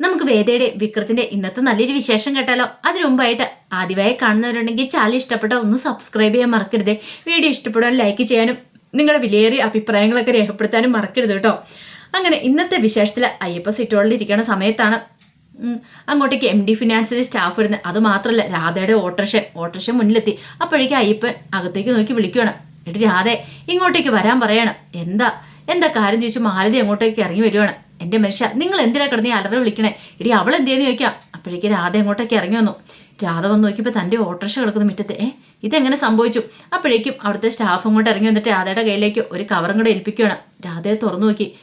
നമുക്ക് വേദയുടെ വിക്രത്തിന്റെ ഇന്നത്തെ നല്ലൊരു വിശേഷം കേട്ടാലോ? അതിനു മുമ്പായിട്ട് ആദ്യമായി കാണുന്നവരുണ്ടെങ്കിൽ ചാനൽ ഇഷ്ടപ്പെട്ടോ ഒന്ന് സബ്സ്ക്രൈബ് ചെയ്യാൻ മറക്കരുത്. വീഡിയോ ഇഷ്ടപ്പെടാൻ ലൈക്ക് ചെയ്യാനും നിങ്ങളുടെ വിലയേറിയ അഭിപ്രായങ്ങളൊക്കെ രേഖപ്പെടുത്താനും മറക്കരുത് കേട്ടോ. അങ്ങനെ ഇന്നത്തെ വിശേഷത്തിൽ അയ്യപ്പ സിറ്റോളിൽ ഇരിക്കുന്ന സമയത്താണ്. അങ്ങോട്ടേക്ക് എം ഡി ഫിനാൻസിലെ സ്റ്റാഫ് വരുന്നത് അത് മാത്രമല്ല രാധയുടെ ഓട്ടോറിക്ഷ ഓട്ടോറിക്ഷ മുന്നിലെത്തി. അപ്പോഴേക്കും അയ്യപ്പൻ അകത്തേക്ക് നോക്കി വിളിക്കുകയാണ് എടി രാധേ ഇങ്ങോട്ടേക്ക് വരാൻ പറയണം. എന്താ? എന്താ കാര്യം ചോദിച്ചു മാലതി അങ്ങോട്ടേക്ക് ഇറങ്ങി വരുവാണ്. എന്റെ മനുഷ്യ നിങ്ങൾ എന്തിനാ കിടന്ന് അലറി വിളിക്കണേ? ഇടി അവൾ എന്തേന്ന് ചോദിക്കാം. അപ്പോഴേക്ക് രാധ അങ്ങോട്ടേക്ക് ഇറങ്ങി വന്നു. രാധ വന്ന് നോക്കിയപ്പോൾ തന്റെ ഓട്ടോറിക്ഷ കിടക്കുന്ന മുറ്റത്ത് ഏ ഇതെങ്ങനെ സംഭവിച്ചു? അപ്പോഴേക്കും അവിടുത്തെ സ്റ്റാഫ് അങ്ങോട്ട് ഇറങ്ങി വന്നിട്ട് രാധയുടെ കയ്യിലേക്ക് ഒരു കവറും കൂടെ ഏൽപ്പിക്കുകയാണ്. രാധയെ തുറന്നു നോക്കി.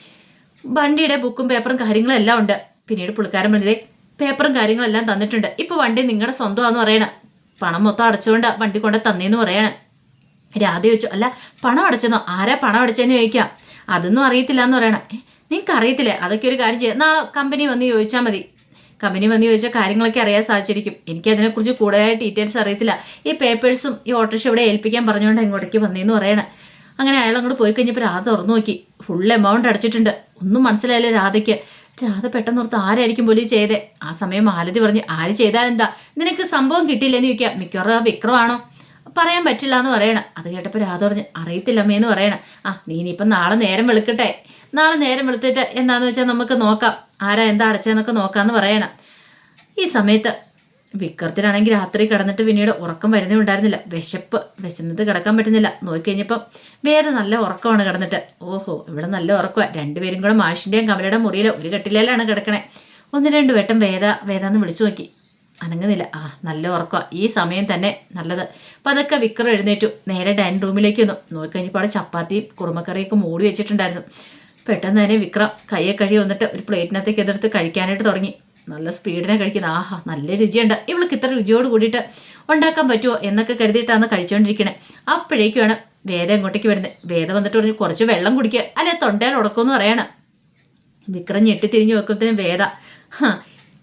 വണ്ടിയുടെ ബുക്കും പേപ്പറും കാര്യങ്ങളും എല്ലാം ഉണ്ട്. പിന്നീട് പുള്ളിക്കാരൻ പറഞ്ഞതേ പേപ്പറും കാര്യങ്ങളെല്ലാം തന്നിട്ടുണ്ട്. ഇപ്പോൾ വണ്ടി നിങ്ങളുടെ സ്വന്തമാണെന്ന് പറയണം. പണം മൊത്തം അടച്ചുകൊണ്ട് വണ്ടി കൊണ്ട് തന്നേന്ന് പറയണം. രാധ ചോദിച്ചു അല്ല പണം അടച്ചെന്നോ? ആരാ പണം അടച്ചതെന്ന് ചോദിക്കാം? അതൊന്നും അറിയത്തില്ല എന്ന് പറയണം. "ഏ, നിങ്ങൾക്ക് അറിയത്തില്ലേ അതൊക്കെ ഒരു കാര്യം ചെയ്യാം. നാളെ കമ്പനി വന്ന് ചോദിച്ചാൽ മതി. കമ്പനി വന്ന് ചോദിച്ചാൽ കാര്യങ്ങളൊക്കെ അറിയാൻ സാധിച്ചിരിക്കും. എനിക്ക് അതിനെക്കുറിച്ച് കൂടുതലായിട്ട് ഡീറ്റെയിൽസ് അറിയത്തില്ല. ഈ പേപ്പേഴ്സും ഈ ഓട്ടോറിക്ഷ ഇവിടെ ഏൽപ്പിക്കാൻ പറഞ്ഞുകൊണ്ട് ഇങ്ങോട്ടേക്ക് വന്നേന്ന് പറയണം. അങ്ങനെ അയാൾ അങ്ങോട്ട് പോയി കഴിഞ്ഞപ്പോൾ രാധ തുറന്നു നോക്കി. ഫുൾ എമൗണ്ട് അടച്ചിട്ടുണ്ട്. ഒന്നും മനസ്സിലായില്ല രാധയ്ക്ക്. രാധ പെട്ടെന്ന് ഓർത്ത് ആരായിരിക്കും പോലും ചെയ്തേ? ആ സമയം മാലതി പറഞ്ഞു ആര് ചെയ്താലെന്താ നിനക്ക് സംഭവം കിട്ടിയില്ലെന്ന് ചോദിക്കാം. മിക്കവാറും ആ വിക്രമാണോ? പറയാൻ പറ്റില്ല എന്ന് പറയണം. അത് കേട്ടപ്പോൾ രാധ പറഞ്ഞു അറിയത്തില്ല അമ്മയെന്ന് പറയണം. ആ നീ ഇനിയിപ്പം നാളെ നേരം വെളുക്കട്ടെ. നാളെ നേരം വെളുത്തിട്ട് എന്താന്ന് വെച്ചാൽ നമുക്ക് നോക്കാം. ആരാ എന്താ അടച്ചതെന്നൊക്കെ നോക്കാമെന്ന് പറയണം. ഈ സമയത്ത് വിക്രത്തിനാണെങ്കിൽ രാത്രി കിടന്നിട്ട് പിന്നീട് ഉറക്കം വരുന്നേ ഉണ്ടായിരുന്നില്ല വിശപ്പ് വിശന്നിട്ട് കിടക്കാൻ പറ്റുന്നില്ല. നോക്കിക്കഴിഞ്ഞപ്പം വേറെ നല്ല ഉറക്കമാണ് കിടന്നിട്ട്. ഓഹോ ഇവിടെ നല്ല ഉറക്കമാണ് രണ്ടുപേരും കൂടെ മാഷിന്റെയും കമലയുടെ മുറിയിൽ ഒരു കെട്ടിലേലാണ് കിടക്കണേ. ഒന്ന് രണ്ട് വട്ടം വേദ വേദ എന്ന് വിളിച്ചു നോക്കി. അനങ്ങുന്നില്ല. ആ നല്ല ഉറക്കമാണ് ഈ സമയം തന്നെ നല്ലത്. അപ്പം അതൊക്കെ വിക്രം എഴുന്നേറ്റു. നേരെ ഡൈനിങ് റൂമിലേക്ക് വന്നു. നോക്കിക്കഴിഞ്ഞപ്പോൾ അവിടെ ചപ്പാത്തിയും കുറുമക്കറിയൊക്കെ മൂടി വെച്ചിട്ടുണ്ടായിരുന്നു. പെട്ടെന്ന് തന്നെ വിക്രം കയ്യെ കഴുകി വന്നിട്ട് ഒരു പ്ലേറ്റിനകത്തേക്ക് എതിർത്ത് കഴിക്കാനായിട്ട് തുടങ്ങി. നല്ല സ്പീഡിനെ കഴിക്കുന്നത്. ആഹാ നല്ല രുചിയുണ്ട്. ഇവൾക്ക് ഇത്ര രുചിയോട് കൂടിയിട്ട് ഉണ്ടാക്കാൻ പറ്റുമോ എന്നൊക്കെ കരുതിയിട്ടാണ് കഴിച്ചുകൊണ്ടിരിക്കണേ. അപ്പോഴേക്കുമാണ് വേദ ഇങ്ങോട്ടേക്ക് വരുന്നത്. വേദ വന്നിട്ട് പറഞ്ഞു കുറച്ച് വെള്ളം കുടിക്കുക അല്ലെ തൊണ്ടയിൽ ഉടക്കുമെന്ന് പറയണം. വിക്രം ഞെട്ടി തിരിഞ്ഞു വെക്കുന്നതിന് വേദ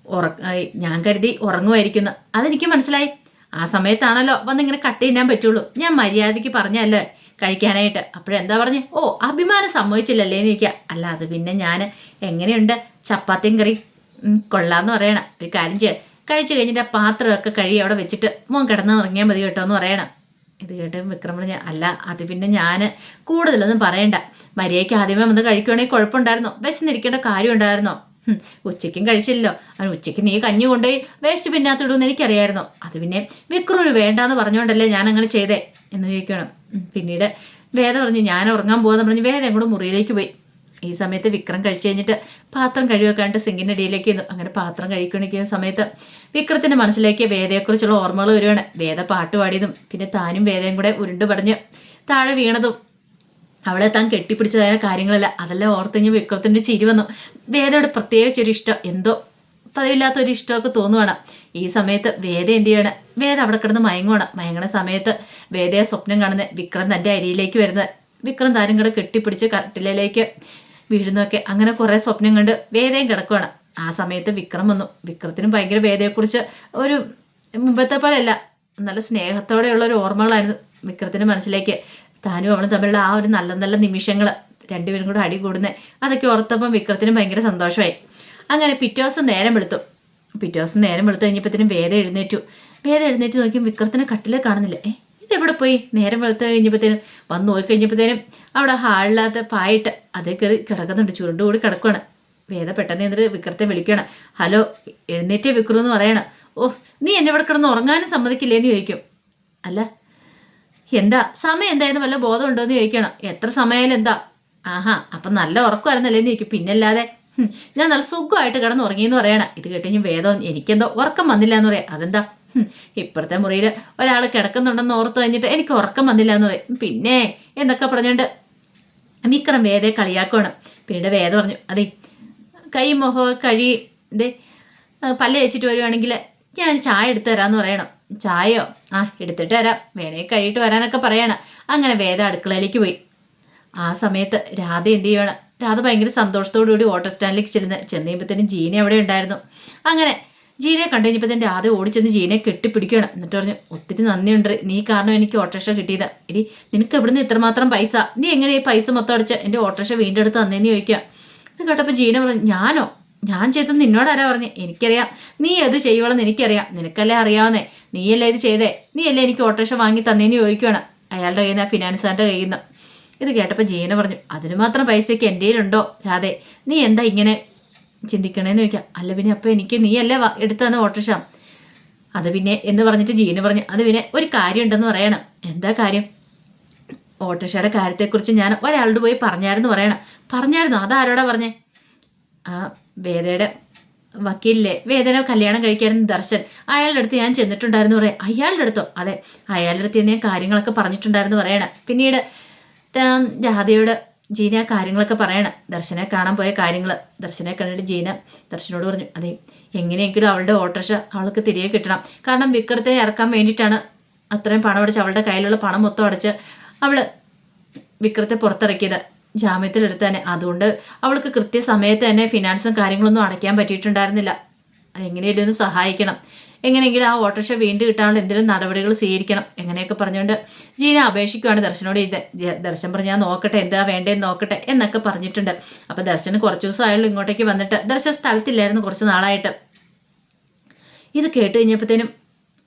ഉറക്ക ഞാൻ കരുതി ഉറങ്ങുമായിരിക്കുന്നു. അതെനിക്ക് മനസ്സിലായി. ആ സമയത്താണല്ലോ വന്നിങ്ങനെ കട്ട് ചെയ്യാൻ പറ്റുള്ളൂ. ഞാൻ മര്യാദയ്ക്ക് പറഞ്ഞല്ലേ? കഴിക്കാനായിട്ട്. അപ്പോഴെന്താ പറഞ്ഞു? ഓ അഭിമാനം സമ്മതിച്ചില്ലല്ലേ എന്ന് ചോദിക്കുക അല്ല അത് പിന്നെ ഞാൻ എങ്ങനെയുണ്ട്? ചപ്പാത്തിയും കറി കൊള്ളാന്ന് പറയണം. ഒരു കാര്യം ചെയ്യുക കഴിച്ചു കഴിഞ്ഞിട്ട് പാത്രമൊക്കെ കഴുകി അവിടെ വെച്ചിട്ട് മോൻ കിടന്ന് ഇറങ്ങിയാൽ മതി കേട്ടോ എന്ന് പറയണം. ഇത് കേട്ട് വിക്രമൻ അല്ല അത് പിന്നെ ഞാൻ കൂടുതലൊന്നും പറയണ്ട. മര്യാദയ്ക്ക് ആദ്യമേ വന്ന് കഴിക്കുവാണെങ്കിൽ കുഴപ്പമുണ്ടായിരുന്നോ. വിശന്നിരിക്കേണ്ട കാര്യം ഉണ്ടായിരുന്നോ ഉച്ചയ്ക്കും കഴിച്ചില്ലല്ലോ. അവൻ ഉച്ചയ്ക്ക് നീ കഞ്ഞി കൊണ്ടുപോയി വേസ്റ്റ് പിന്നകത്തിടുമെന്ന് എനിക്കറിയായിരുന്നു. അത് പിന്നെ വിക്രമിന് വേണ്ടാന്ന് പറഞ്ഞുകൊണ്ടല്ലേ ഞാൻ അങ്ങനെ ചെയ്തേ എന്ന് ചോദിക്കണം. പിന്നീട് വേദ പറഞ്ഞു ഞാൻ ഉറങ്ങാൻ പോകാന്ന് പറഞ്ഞ് വേദ കൂടെ മുറിയിലേക്ക് പോയി. ഈ സമയത്ത് വിക്രം കഴിച്ചു കഴിഞ്ഞിട്ട് പാത്രം കഴിവെക്കാണ്ട് സിങ്കിന്റെ അടിയിലേക്ക് ഇരുന്നു. അങ്ങനെ പാത്രം കഴിക്കണിക്കുന്ന സമയത്ത് വിക്രത്തിന്റെ മനസ്സിലേക്ക് വേദയെക്കുറിച്ചുള്ള ഓർമ്മകൾ വരുവാണ്. വേദ പാട്ട് പാടിയതും പിന്നെ താനും വേദയും കൂടെ ഉരുണ്ട് പടഞ്ഞ് താഴെ വീണതും അവളെ താൻ കെട്ടിപ്പിടിച്ചതായ കാര്യങ്ങളല്ല. അതെല്ലാം ഓർത്ത് കഴിഞ്ഞ് വിക്രത്തിന്റെ ചിരി വന്നു. വേദയുടെ പ്രത്യേകിച്ച് ഒരു ഇഷ്ടം എന്തോ പതിവില്ലാത്ത ഒരു ഇഷ്ടമൊക്കെ തോന്നുവാണ്. ഈ സമയത്ത് വേദ എന്ത് ചെയ്യണം? വേദ അവിടെ കിടന്ന് മയങ്ങുവാണ്. മയങ്ങണ സമയത്ത് വേദയെ സ്വപ്നം കാണുന്ന വിക്രം തന്റെ അരിയിലേക്ക് വരുന്നത്. വിക്രം താരം കൂടെ കെട്ടിപ്പിടിച്ച് കട്ടിലേക്ക് വീഴുന്നൊക്കെ അങ്ങനെ കുറേ സ്വപ്നം കണ്ട് വേദയും കിടക്കുവാണ്. ആ സമയത്ത് വിക്രം വന്നു. വിക്രത്തിനും ഭയങ്കര വേദയെക്കുറിച്ച് ഒരു മുമ്പത്തെ പോലെയല്ല. നല്ല സ്നേഹത്തോടെയുള്ള ഒരു ഓർമ്മകളായിരുന്നു വിക്രത്തിന്റെ മനസ്സിലേക്ക്. താനും അവളും തമ്മിലുള്ള ആ ഒരു നല്ല നല്ല നിമിഷങ്ങൾ രണ്ടുപേരും കൂടെ അടി കൂടുന്നത് അതൊക്കെ ഓർത്തപ്പം വിക്രത്തിനും ഭയങ്കര സന്തോഷമായി. അങ്ങനെ പിറ്റേ ദിവസം നേരം വെളുത്തു. പിറ്റേ ദിവസം നേരം വെളുത്ത് കഴിഞ്ഞപ്പോഴത്തേനും വേദ എഴുന്നേറ്റു. വേദ എഴുന്നേറ്റ് നോക്കി വിക്രത്തിനെ കട്ടിലേ കാണുന്നില്ല. ഏ ഇതെവിടെ പോയി? നേരം വെളുത്ത് കഴിഞ്ഞപ്പോഴത്തേനും വന്ന് നോക്കി കഴിഞ്ഞപ്പോഴത്തേനും അവിടെ ഹാളില്ലാത്ത പായിട്ട് അതേ കയറി കിടക്കുന്നുണ്ട്. ചുരുണ്ട് കൂടി കിടക്കുവാണ്. വേദ പെട്ടെന്ന് എന്നിട്ട് വിക്രത്തെ വിളിക്കണം ഹലോ എഴുന്നേറ്റേ വിക്രു എന്ന് പറയണം. ഓ നീ എന്നെ ഇവിടെ കിടന്ന് ഉറങ്ങാനും സമ്മതിക്കില്ലേന്ന് ചോദിക്കും. അല്ല എന്താ? സമയം എന്തായാലും വല്ല ബോധം ഉണ്ടോ എന്ന് ചോദിക്കണം. എത്ര സമയമായാലും എന്താ? ആഹാ അപ്പം നല്ല ഉറക്കമായിരുന്നല്ലേ എന്ന് ചോദിക്കും പിന്നല്ലാതെ? ഞാൻ നല്ല സുഖമായിട്ട് കിടന്ന് ഉറങ്ങിയെന്ന് പറയണം. ഇത് കേട്ടുകഴിഞ്ഞ് വേദം എനിക്കെന്തോ ഉറക്കം വന്നില്ല എന്ന് പറയാം. അതെന്താ? ഇപ്പോഴത്തെ മുറിയിൽ ഒരാൾ കിടക്കുന്നുണ്ടെന്ന് ഓർത്ത് കഴിഞ്ഞിട്ട് എനിക്ക് ഉറക്കം വന്നില്ല എന്ന് പറയും. പിന്നെ എന്നൊക്കെ പറഞ്ഞുകൊണ്ട് വിക്രം വേദയെ കളിയാക്കുവാണ്. പിന്നീട് വേദ പറഞ്ഞു അതെ കൈ മുഖം കഴി ഇതേ പല്ല് വെച്ചിട്ട് വരുവാണെങ്കിൽ ഞാൻ ചായ എടുത്തു തരാമെന്ന് പറയണം. ചായയോ? ആ എടുത്തിട്ട് വരാം. വേണേ കഴിയിട്ട് വരാനൊക്കെ പറയണം. അങ്ങനെ വേദ അടുക്കളയിലേക്ക് പോയി. ആ സമയത്ത് രാധ എന്ത് ചെയ്യണം രാധ ഭയങ്കര സന്തോഷത്തോടു കൂടി ഓട്ടോ സ്റ്റാൻഡിലേക്ക് ചെല്ലുന്നത് ചെന്ന് ജീന അവിടെ ഉണ്ടായിരുന്നു. അങ്ങനെ ജീനയെ കണ്ടു കഴിഞ്ഞപ്പോഴത്തേനും രാധ ഓടിച്ചെന്ന് ജീനയെ കെട്ടിപ്പിടിക്കണം എന്നിട്ട് പറഞ്ഞു ഒത്തിരി നന്ദിയുണ്ട് നീ കാരണം എനിക്ക് ഓട്ടോറിക്ഷ കിട്ടിയത്. എടി നിനക്ക് എവിടുന്ന് ഇത്രമാത്രം പൈസ. നീ എങ്ങനെ ഈ പൈസ മൊത്തം അടിച്ച എന്റെ ഓട്ടോറിക്ഷ വീണ്ടെടുത്ത് തന്നേന്ന് ചോദിക്കുക? ഇത് കേട്ടപ്പോൾ ജീന പറഞ്ഞു ഞാനോ? ഞാൻ ചെയ്തത് നിന്നോടാരാ പറഞ്ഞു? എനിക്കറിയാം. നീ അത് ചെയ്യുവളെന്ന് എനിക്കറിയാം. നിനക്കല്ലേ അറിയാവുന്നേ? നീയല്ലേ ഇത് ചെയ്തേ? നീയല്ലേ എനിക്ക് ഓട്ടോറിക്ഷ വാങ്ങി തന്നേന്ന് ചോദിക്കുകയാണ് അയാളുടെ കയ്യിൽ നിന്ന് ഫിനാൻസുകാരുടെ കയ്യിൽ നിന്ന്. ഇത് കേട്ടപ്പോൾ ജീന പറഞ്ഞു. അതിന് മാത്രം പൈസയ്ക്ക് എന്റെ കയ്യിലുണ്ടോ? രാധെ. നീ എന്താ ഇങ്ങനെ ചിന്തിക്കണേന്ന് ചോദിക്കാം. അല്ല പിന്നെ അപ്പോൾ എനിക്ക് നീയല്ലേ എടുത്തു തന്ന ഓട്ടോറിക്ഷ അത് പിന്നെ എന്ന് പറഞ്ഞിട്ട് ജീന പറഞ്ഞു. അത് പിന്നെ ഒരു കാര്യം ഉണ്ടെന്ന് പറയണം. എന്താ കാര്യം? ഓട്ടോറിക്ഷയുടെ കാര്യത്തെക്കുറിച്ച് ഞാൻ ഒരാളോട് പോയി പറഞ്ഞായിരുന്നു പറയണം. പറഞ്ഞായിരുന്നു. അതാരോടാ പറഞ്ഞേ? ആ വേദയുടെ വക്കീലില്ലേ വേദന കല്യാണം കഴിക്കായിരുന്നു ദർശൻ. അയാളുടെ അടുത്ത് ഞാൻ ചെന്നിട്ടുണ്ടായിരുന്നു പറയാം അയാളുടെ അടുത്തോ? അതെ അയാളുടെ അടുത്ത് ഞാൻ കാര്യങ്ങളൊക്കെ പറഞ്ഞിട്ടുണ്ടായിരുന്നു പറയണം. പിന്നീട് രാധയോട് ജീന കാര്യങ്ങളൊക്കെ പറയണം. ദർശനെ കാണാൻ പോയ കാര്യങ്ങൾ ദർശനെ കണ്ടിട്ട് ജീന ദർശനോട് പറഞ്ഞു അതെ എങ്ങനെയെങ്കിലും അവളുടെ ഓട്ടോറിക്ഷ അവൾക്ക് തിരികെ കിട്ടണം. കാരണം വിക്രത്തെ ഇറക്കാൻ വേണ്ടിയിട്ടാണ് അത്രയും പണം അടച്ച് അവളുടെ കയ്യിലുള്ള പണം മൊത്തം അടച്ച് അവൾ വിക്രത്തെ പുറത്തിറക്കിയത്. ജാമ്യത്തിലെടുത്ത് തന്നെ. അതുകൊണ്ട് അവൾക്ക് കൃത്യസമയത്ത് തന്നെ ഫിനാൻസും കാര്യങ്ങളൊന്നും അടയ്ക്കാൻ പറ്റിയിട്ടുണ്ടായിരുന്നില്ല. ഒന്ന് സഹായിക്കണം? എങ്ങനെയെങ്കിലും ആ ഓട്ടോറിക്ഷ വീണ്ടും കിട്ടാനുള്ള എന്തെങ്കിലും നടപടികൾ സ്വീകരിക്കണം. എങ്ങനെയൊക്കെ പറഞ്ഞുകൊണ്ട് ജീന അപേക്ഷിക്കുകയാണ് ദർശനോട് ഇത് ദർശൻ പറഞ്ഞ് ഞാൻ നോക്കട്ടെ എന്താ വേണ്ടതെന്ന് നോക്കട്ടെ എന്നൊക്കെ പറഞ്ഞിട്ടുണ്ട്. അപ്പോൾ ദർശന് കുറച്ച് ദിവസം ആയുള്ളൂ ഇങ്ങോട്ടേക്ക് വന്നിട്ട്. ദർശൻ സ്ഥലത്തില്ലായിരുന്നു കുറച്ച് നാളായിട്ട്. ഇത് കേട്ട് കഴിഞ്ഞപ്പോഴത്തേനും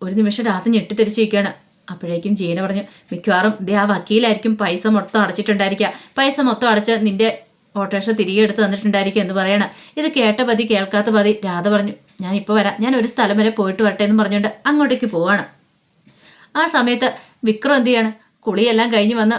ഒരു നിമിഷം രാത്രി ഞെട്ടിത്തെരിച്ചിരിക്കുകയാണ് അപ്പോഴേക്കും ജീന പറഞ്ഞു മിക്കവാറും ദേ ആ വക്കീലായിരിക്കും പൈസ മൊത്തം അടച്ചിട്ടുണ്ടായിരിക്കുക. പൈസ മൊത്തം അടച്ച് നിന്റെ ഓട്ടോറിക്ഷ തിരികെ എടുത്ത് തന്നിട്ടുണ്ടായിരിക്കും എന്ന് പറയണം. ഇത് കേട്ട പതി കേൾക്കാത്ത പതി രാധ പറഞ്ഞു ഞാൻ ഇപ്പോൾ വരാം. ഞാൻ ഒരു സ്ഥലം വരെ പോയിട്ട് വരട്ടെ എന്ന് പറഞ്ഞുകൊണ്ട് അങ്ങോട്ടേക്ക് പോവാണ്. ആ സമയത്ത് വിക്രം എന്ത് ചെയ്യാണ്? കുളിയെല്ലാം കഴിഞ്ഞ് വന്ന്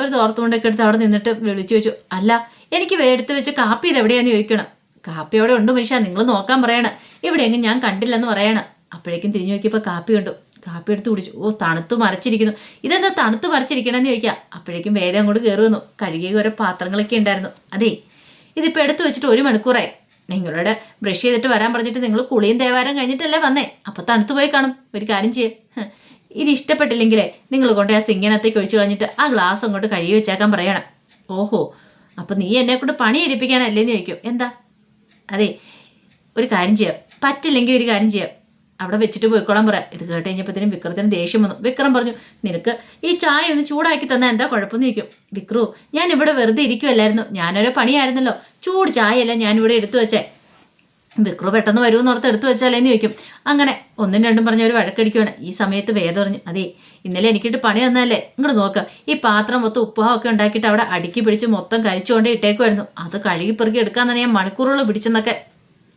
ഒരു തോർത്തുകൊണ്ടൊക്കെ എടുത്ത് അവിടെ നിന്നിട്ട് വിളിച്ചു വെച്ചു അല്ല എനിക്ക് എടുത്ത് വെച്ച് കാപ്പി ഇത് എവിടെയാന്ന് ചോദിക്കണം. കാപ്പി അവിടെ ഉണ്ട് മനുഷ്യ നിങ്ങൾ നോക്കാൻ പറയണം. ഇവിടെ എവിടെയെങ്കിലും ഞാൻ കണ്ടില്ലെന്ന് പറയണം. അപ്പോഴേക്കും തിരിഞ്ഞു നോക്കിയപ്പോൾ കാപ്പി കണ്ടു. കാപ്പി എടുത്ത് കുടിച്ചു. ഓ തണുത്ത് മരച്ചിരിക്കുന്നു. ഇതെന്താ തണുത്ത് മരച്ചിരിക്കണമെന്ന് ചോദിക്കാം. അപ്പോഴേക്കും വേദം അങ്ങോട്ട് കയറി വന്നു. കഴുകിയ ഓരോ പാത്രങ്ങളൊക്കെ ഉണ്ടായിരുന്നു. അതെ ഇതിപ്പോൾ എടുത്തു വെച്ചിട്ട് ഒരു മണിക്കൂറായി. നിങ്ങളോട് ബ്രഷ് ചെയ്തിട്ട് വരാൻ പറഞ്ഞിട്ട് നിങ്ങൾ കുളിയും തേവാരം കഴിഞ്ഞിട്ടല്ലേ വന്നേ? അപ്പോൾ തണുത്ത് പോയി കാണും. ഒരു കാര്യം ചെയ്യേ. ഇനി ഇഷ്ടപ്പെട്ടില്ലെങ്കിലേ നിങ്ങൾ കൊണ്ട് ആ സിങ്ങിനകത്തേക്ക് ഒഴിച്ചു കളഞ്ഞിട്ട് ആ ഗ്ലാസ് അങ്ങോട്ട് കഴുകി വെച്ചേക്കാൻ പറയണം. ഓഹോ അപ്പം നീ എന്നെ കൊണ്ട് പണി എടുപ്പിക്കാനല്ലേന്ന് ചോദിക്കും. എന്താ? അതെ ഒരു കാര്യം ചെയ്യാം. പറ്റില്ലെങ്കിൽ ഒരു കാര്യം ചെയ്യാം. അവിടെ വെച്ചിട്ട് പോയിക്കോളാൻ പറയാം. ഇത് കേട്ട് കഴിഞ്ഞപ്പോഴത്തേനും വിക്രത്തിന് ദേഷ്യം വന്നു. വിക്രം പറഞ്ഞു നിനക്ക് ഈ ചായ ഒന്ന് ചൂടാക്കി തന്നാൽ എന്താ കുഴപ്പമെന്ന് ചോദിക്കും. വിക്രു ഞാൻ ഇവിടെ വെറുതെ ഇരിക്കുമല്ലായിരുന്നു ഞാനൊരു പണിയായിരുന്നല്ലോ. ചൂട് ചായയല്ല ഞാനിവിടെ എടുത്തു വെച്ചേ. വിക്രു പെട്ടെന്ന് വരുമെന്ന് ഓർത്ത് എടുത്തു വെച്ചാലേന്ന് ചോദിക്കും. അങ്ങനെ. ഒന്നും രണ്ടും പറഞ്ഞ ഒരു വഴക്കടിക്കുകയാണ് ഈ സമയത്ത് വേദ പറഞ്ഞു അതെ ഇന്നലെ എനിക്കിട്ട് പണി തന്നല്ലേ ഇങ്ങോട്ട് നോക്ക്. ഈ പാത്രം മൊത്തം ഉപ്പുഹാവൊക്കെ ഉണ്ടാക്കിയിട്ട് അവിടെ അടുക്കി പിടിച്ച് മൊത്തം കരിച്ചുകൊണ്ടേ ഇട്ടേക്കുമായിരുന്നു അത് കഴുകി പെറുക്കി തന്നെ ഞാൻ മണിക്കൂറുകൾ പിടിച്ചെന്നൊക്കെ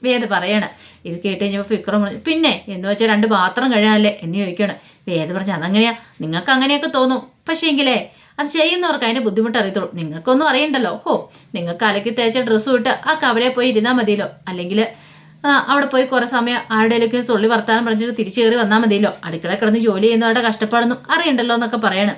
വേദ പറയണം. ഇത് കേട്ട് കഴിഞ്ഞപ്പോൾ ഫിക്രം പറഞ്ഞു പിന്നെ എന്ന് വെച്ചാൽ രണ്ട് പാത്രം കഴിയാനല്ലേ എന്ന് ചോദിക്കണം വേദ പറഞ്ഞു അതങ്ങനെയാ നിങ്ങൾക്ക് അങ്ങനെയൊക്കെ തോന്നും. പക്ഷേ എങ്കിലേ അത് ചെയ്യുന്നവർക്ക് അതിന്റെ ബുദ്ധിമുട്ട് അറിയത്തുള്ളൂ. നിങ്ങൾക്കൊന്നും അറിയണ്ടല്ലോ. ഹോ നിങ്ങൾക്ക് അലക്കി തേച്ച ഡ്രസ്സ് വിട്ട് ആ കവലയിൽ പോയി ഇരുന്നാൽ മതിയല്ലോ. അല്ലെങ്കിൽ അവിടെ പോയി കുറേ സമയം ആരുടെയിലേക്ക് സൊള്ളി വർത്താനം പറഞ്ഞിട്ട് തിരിച്ചു കയറി വന്നാൽ മതിയല്ലോ. അടുക്കള കിടന്ന് ജോലി ചെയ്യുന്നവരുടെ കഷ്ടപ്പാടൊന്നും അറിയണ്ടല്ലോ എന്നൊക്കെ പറയണം.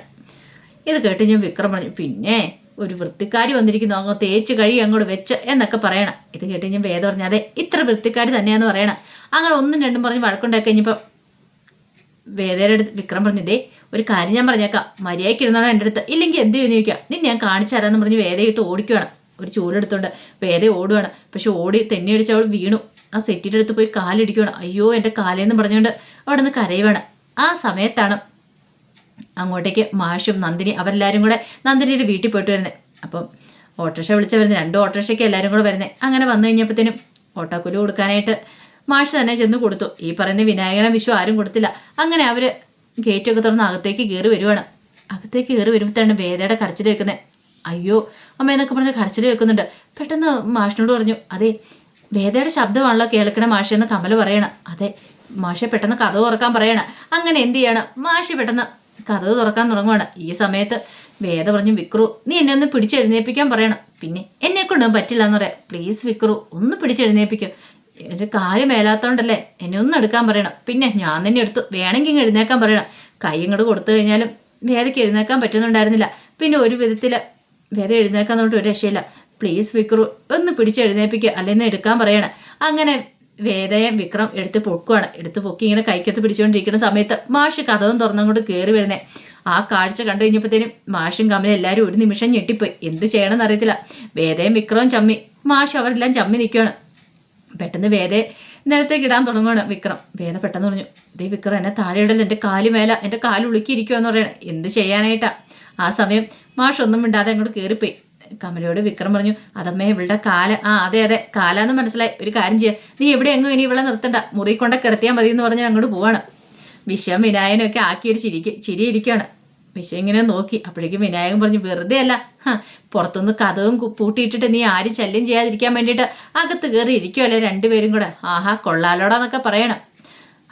ഇത് കേട്ട് ഞാൻ വിക്രം പറഞ്ഞു പിന്നെ ഒരു വൃത്തിക്കാരി വന്നിരിക്കുന്നു. അങ്ങ് തേച്ച് കഴി അങ്ങോട്ട് വെച്ച് എന്നൊക്കെ പറയണം. ഇത് കേട്ട് ഞാൻ വേദം പറഞ്ഞു അതെ ഇത്ര വൃത്തിക്കാരി തന്നെയാന്ന് പറയണം. അങ്ങനെ ഒന്നും രണ്ടും പറഞ്ഞ് വഴക്കുണ്ടാക്കി കഴിഞ്ഞപ്പോൾ വേദയുടെ അടുത്ത് വിക്രം പറഞ്ഞു ഇതേ ഒരു കാര്യം ഞാൻ പറഞ്ഞേക്കാം. മര്യാദയ്ക്ക് ഇരുന്നോണം എന്റെ അടുത്ത്. ഇല്ലെങ്കിൽ എന്ത് ചെയ്യുന്നു ചോദിക്കാം. നിന്നെ ഞാൻ കാണിച്ചു തരാമെന്ന് പറഞ്ഞ് വേദയിട്ട് ഓടിക്കുകയാണ് ഒരു ചൂലെടുത്തോണ്ട് വേദ ഓടുകയാണ് പക്ഷെ ഓടി തെന്നി അടിച്ച് അവൾ വീണു. ആ സെറ്റിന്റെ അടുത്ത് പോയി കാലിടിക്കുകയാണ് അയ്യോ എന്റെ കാലേന്ന് പറഞ്ഞുകൊണ്ട് അവിടെ നിന്ന് കരയുവാണ്. ആ സമയത്താണ് അങ്ങോട്ടേക്ക് മാഷും നന്ദിനി അവരെല്ലാവരും കൂടെ നന്ദിനിയുടെ വീട്ടിൽ പോയിട്ട് വരുന്നത് അപ്പം ഓട്ടോറിക്ഷ വിളിച്ചാൽ വരുന്നത് രണ്ട് ഓട്ടോറിക്ഷയ്ക്ക് എല്ലാവരും കൂടെ വരുന്നത് അങ്ങനെ വന്നു കഴിഞ്ഞപ്പോഴത്തേനും ഓട്ടോക്കൂലി കൊടുക്കാനായിട്ട് മാഷ് തന്നെ ചെന്ന് കൊടുത്തു. ഈ പറയുന്ന വിനായകനെ വിഷു ആരും കൊടുത്തില്ല. അങ്ങനെ അവർ ഗേറ്റൊക്കെ തുറന്ന് അകത്തേക്ക് കയറി വരുവാണ്. അകത്തേക്ക് കയറി വരുമ്പോഴത്തേണ് വേദയുടെ കരച്ചിൽ വെക്കുന്നത് അയ്യോ അമ്മ എന്നൊക്കെ പറഞ്ഞ് കരച്ചിൽ വെക്കുന്നുണ്ട് പെട്ടെന്ന് മാഷിനോട് പറഞ്ഞു അതെ വേദയുടെ ശബ്ദമാണല്ലോ കേൾക്കണ മാഷെന്ന് കമല പറയണം. അതെ മാഷെ പെട്ടെന്ന് കഥ ഓർക്കാൻ പറയണം. അങ്ങനെ എന്ത് ചെയ്യണം? മാഷി പെട്ടെന്ന് കഥവ് തുറക്കാൻ തുടങ്ങുകയാണ് ഈ സമയത്ത് വേദ പറഞ്ഞു വിക്രു നീ എന്നെ ഒന്ന് പിടിച്ചെഴുന്നേൽപ്പിക്കാൻ പറയണം. പിന്നെ എന്നെ കൊണ്ടും പറ്റില്ല എന്ന് പറയാം. പ്ലീസ് വിക്രു ഒന്ന് പിടിച്ചെഴുന്നേൽപ്പിക്കും. എന്റെ കാൽ മേലാത്തോണ്ടല്ലേ എന്നെ ഒന്ന് എടുക്കാൻ പറയണം. പിന്നെ ഞാൻ തന്നെ എടുത്തു. വേണമെങ്കിൽ എഴുന്നേക്കാൻ പറയണം. കൈ ഇങ്ങോട്ട് കൊടുത്തു കഴിഞ്ഞാലും വേദയ്ക്ക് എഴുന്നേക്കാൻ പറ്റുന്നുണ്ടായിരുന്നില്ല. പിന്നെ ഒരു വിധത്തിൽ വേദ എഴുന്നേക്കാൻ തൊട്ട് ഒരു രക്ഷയില്ല. പ്ലീസ് വിക്രു ഒന്ന് പിടിച്ചെഴുന്നേൽപ്പിക്കുക അല്ലെങ്കിൽ എടുക്കാൻ പറയണം. അങ്ങനെ വേദയെ വിക്രം എടുത്ത് പൊക്കുവാണ്. എടുത്ത് പൊക്കി ഇങ്ങനെ കൈക്കത്ത് പിടിച്ചുകൊണ്ടിരിക്കുന്ന സമയത്ത് മാഷ് കഥവും തുറന്നങ്ങോട്ട് കയറി വരുന്നേ. ആ കാഴ്ച കണ്ടു കഴിഞ്ഞപ്പോഴത്തേനും മാഷും കമലും എല്ലാവരും ഒരു നിമിഷം ഞെട്ടിപ്പോയി. എന്ത് ചെയ്യണമെന്ന് അറിയത്തില്ല. വേദയും വിക്രവും ചമ്മി. മാഷ് അവരെല്ലാം ചമ്മി നിൽക്കുകയാണ്. പെട്ടെന്ന് വേദയെ നിലത്തേക്ക് ഇടാൻ തുടങ്ങുകയാണ് വിക്രം. വേദ പെട്ടെന്ന് പറഞ്ഞു ഇതേ വിക്രം എന്നെ താഴെ ഇടൽ എന്റെ കാൽ മേല എന്റെ കാൽ പറയണം. എന്ത് ചെയ്യാനായിട്ടാ? ആ സമയം മാഷ് ഒന്നും മിണ്ടാതെ അങ്ങോട്ട് കയറിപ്പോയി കമലയോട് വിക്രം പറഞ്ഞു അതമ്മേ ഇവളുടെ കാല ആ അതെ അതെ കാലാന്ന് മനസ്സിലായി. ഒരു കാര്യം ചെയ്യാം. നീ എവിടെ എങ്ങും ഇനി ഇവളെ നിർത്തണ്ട. മുറി കൊണ്ട കിടത്തിയാൽ മതി എന്ന് പറഞ്ഞ് അങ്ങോട്ട് പോവാണ്. വിശ്വം വിനായനൊക്കെ ആക്കി ഒരു ചിരിക്ക് ചിരിയിരിക്കുകയാണ് വിശ്വം ഇങ്ങനെ നോക്കി. അപ്പോഴേക്കും വിനായകൻ പറഞ്ഞു വെറുതെ അല്ല. പുറത്തുനിന്ന് കഥവും പൂട്ടിയിട്ടിട്ട് നീ ആരും ശല്യം ചെയ്യാതിരിക്കാൻ വേണ്ടിയിട്ട് അകത്ത് കയറി ഇരിക്കുമല്ലേ രണ്ടുപേരും കൂടെ? ആഹാ കൊള്ളാലോടാന്നൊക്കെ പറയണം.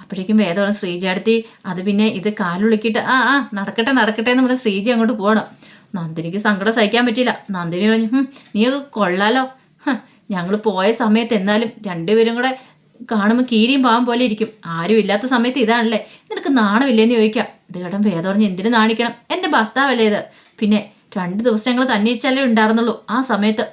അപ്പോഴേക്കും വേദവളം ശ്രീജ അടുത്തി അത് പിന്നെ ഇത് കാലുളിക്കിട്ട് ആ ആ നടക്കട്ടെ നടക്കട്ടെ എന്ന് പറഞ്ഞ് ശ്രീജി അങ്ങോട്ട് പോകണം നന്ദിനിക്ക് സങ്കടം സഹിക്കാൻ പറ്റിയില്ല. നന്ദിനി പറഞ്ഞു "ഹും, നീയൊക്കെ കൊള്ളാലോ. ഞങ്ങൾ പോയ സമയത്ത് എന്നാലും രണ്ടുപേരും കൂടെ കാണുമ്പോൾ കീരിയും പാവം പോലെ ഇരിക്കും. ആരും ഇല്ലാത്ത സമയത്ത് ഇതാണല്ലേ? നിനക്ക് നാണമില്ലേന്ന് ചോദിക്കാം. ഇത് കേട്ടൻ വേദം പറഞ്ഞ് എന്തിനു നാണിക്കണം? എന്റെ ഭർത്താവല്ലേ ഇത്? പിന്നെ രണ്ട് ദിവസം ഞങ്ങൾ തന്നിച്ചല്ലേ ഉണ്ടായിരുന്നുള്ളൂ. ആ സമയത്ത്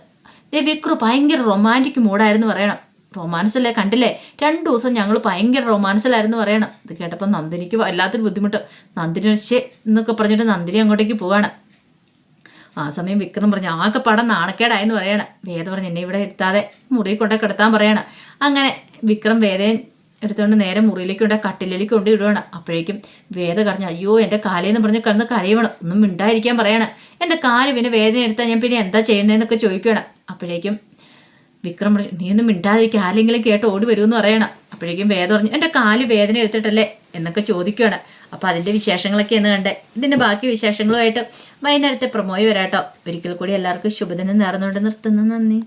ദേ വിക്രു ഭയങ്കര റൊമാന്റിക് മൂഡായിരുന്നു പറയണം. റൊമാൻസല്ലേ കണ്ടില്ലേ? രണ്ട് ദിവസം ഞങ്ങൾ ഭയങ്കര റൊമാൻസിലായിരുന്നു പറയണം. ഇത് കേട്ടപ്പോൾ നന്ദിനിക്ക് വല്ലാത്തൊരു ബുദ്ധിമുട്ട്. നന്ദിനി ശേ എന്നൊക്കെ പറഞ്ഞിട്ട് നന്ദിനി അങ്ങോട്ടേക്ക് പോവാണ്. ആ സമയം വിക്രം പറഞ്ഞു ആകെ പടം നാണക്കേടായെന്ന് പറയണം. വേദ പറഞ്ഞു എന്നെ ഇവിടെ എടുത്താതെ മുറിയിൽ കൊണ്ടേ കിടത്താൻ പറയണം. അങ്ങനെ വിക്രം വേദയും എടുത്തുകൊണ്ട് നേരെ മുറിയിലേക്ക് കൊണ്ട് കട്ടിലേക്ക് കൊണ്ട് ഇടുവാണ്. അപ്പോഴേക്കും വേദ കറഞ്ഞു അയ്യോ എന്റെ കാലേന്ന് പറഞ്ഞ് കിടന്ന് കരയണം ഒന്നും മിണ്ടായിരിക്കാൻ പറയണം. എന്റെ കാൽ പിന്നെ വേദന എടുത്താൽ ഞാൻ പിന്നെ എന്താ ചെയ്യണേന്നൊക്കെ ചോദിക്കണം അപ്പോഴേക്കും വിക്രം പറഞ്ഞു നീ ഒന്നും മിണ്ടാതിരിക്കുക ആരെങ്കിലും കേട്ട് ഓടി വരുമെന്ന് പറയണം. അപ്പോഴേക്കും വേദം പറഞ്ഞു എന്റെ കാൽ വേദന എടുത്തിട്ടല്ലേ? എന്നൊക്കെ ചോദിക്കുകയാണ് അപ്പോൾ അതിന്റെ വിശേഷങ്ങളൊക്കെ എന്ന് കണ്ടേ. ഇതിന്റെ ബാക്കി വിശേഷങ്ങളുമായിട്ട് വൈകുന്നേരത്തെ പ്രൊമോയി വരാട്ടോ. ഒരിക്കൽ കൂടി എല്ലാവർക്കും ശുഭദിനം നേർന്നുകൊണ്ട് നിർത്തുന്നു. നന്ദി.